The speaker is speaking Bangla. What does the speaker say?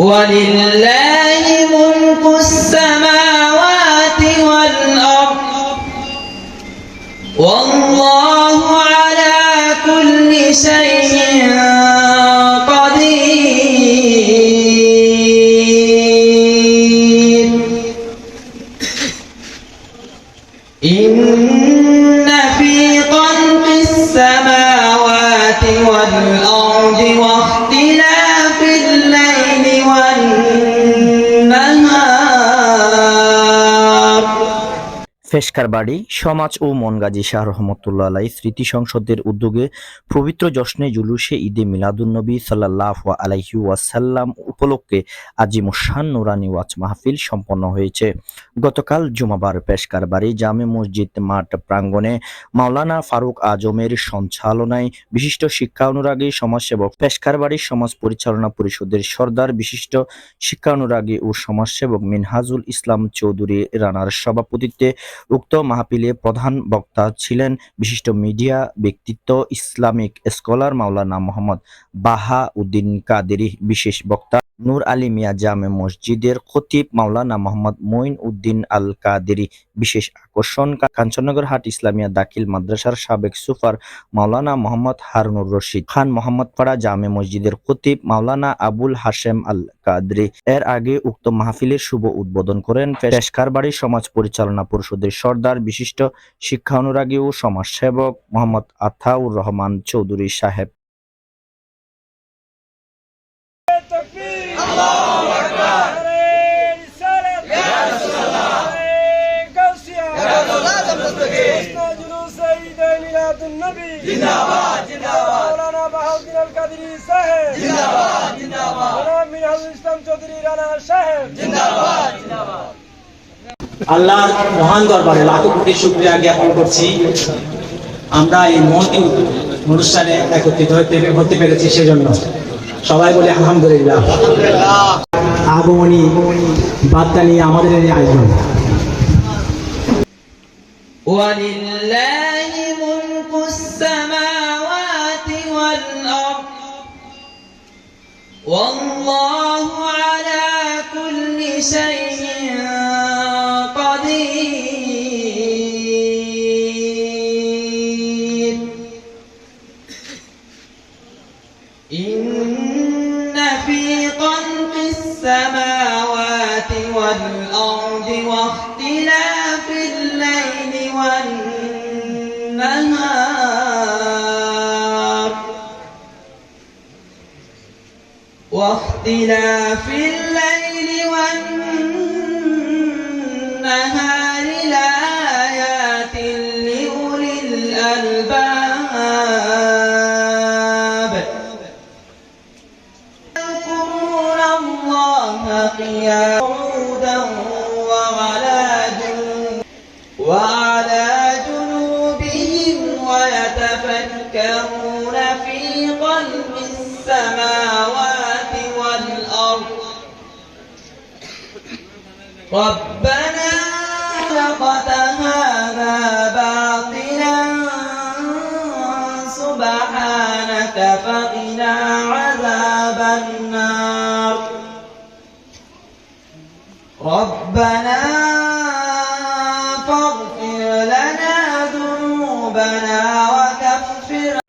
ولله ملك السماوات والأرض والله على كل شيء ফেসকার বাড়ি, সমাজ ও মনগাজী শাহ রহমতুল্লাহ আলাই স্মৃতি সংসদের উদ্যোগে পবিত্র জশ্নে জুলুসে ঈদে মিলাদুন্নবী সাল্লাহ আলাইহি ওয়াসাল্লাম উপলক্ষে আজিমুসান নুরানি ওয়াজ মাহফিল সম্পন্ন হয়েছে। গতকাল জুমাবার পেশকার বাড়ি, জামে মসজিদ, মাঠ প্রাঙ্গণে মাওলানা ফারুক আজমের সঞ্চালনায় বিশিষ্ট শিক্ষা অনুরাগী, সমাজসেবক পেশকার বাড়ি সমাজ পরিচালনা পরিষদের সর্দার বিশিষ্ট শিক্ষা অনুরাগী ও সমাজসেবক মিনহাজুল ইসলাম চৌধুরী রানার সভাপতিত্বে উক্ত মাহফিলে প্রধান বক্তা ছিলেন বিশিষ্ট মিডিয়া ব্যক্তিত্ব, ইসলামিক স্কলার মাওলানা মোহাম্মদ বাহা উদ্দিন কাদেরি, বিশেষ বক্তা। নূর আলী মিয়া জামে মসজিদের খতিব মাওলানা মোহাম্মদ মঈন উদ্দিন আল কাদেরি বিশেষ আকর্ষণ কাঞ্চননগর হাট ইসলামিয়া দাখিল মাদ্রাসার সাবেক সুফার মাওলানা মোহাম্মদ হারুনুর রশিদ, খান মোহাম্মদ পাড়া জামে মসজিদের খতিব মাওলানা আবুল হাশেম আল কাদরি এর আগে উক্ত মাহফিলের শুভ উদ্বোধন করেন পেশকার বাড়ি সমাজ পরিচালনা পরিষদের সর্দার, বিশিষ্ট শিক্ষা অনুরাগী ও সমাজসেবক মোহাম্মদ আথাউর রহমান চৌধুরী সাহেব। عيد ميلاد النبي زندباد زندباد مولانا بهاء القادري صاحب زندباد زندباد مولانا منهج الاسلام চৌধুরী রানা সাহেব জিন্দাবাদ জিন্দাবাদ আল্লাহর মহান দরবারে লাখো কোটি শুক্রিয়া জ্ঞাপন করছি আমরা এই মহতি অনুষ্ঠানে একত্রিত হতে হতে পেরেছি সেজন্য সবাই বলে আলহামদুলিল্লাহ আগমনী বার্তা নিয়ে আমাদের এই আয়োজন ولله والله على كل شيء قدير. إن في خلق السماوات والأرض واختلاف الليل والنهار واختلاف الليل والنهار لآيات لأولي الألباب. يذكرون الله قياما وعلى جنوب ويتفكرون في خلق السماوات ربنا لقد هذا باطلا. سبحانك فقنا عذاب النار. ربنا فاغفر لنا ذنوبنا وكفر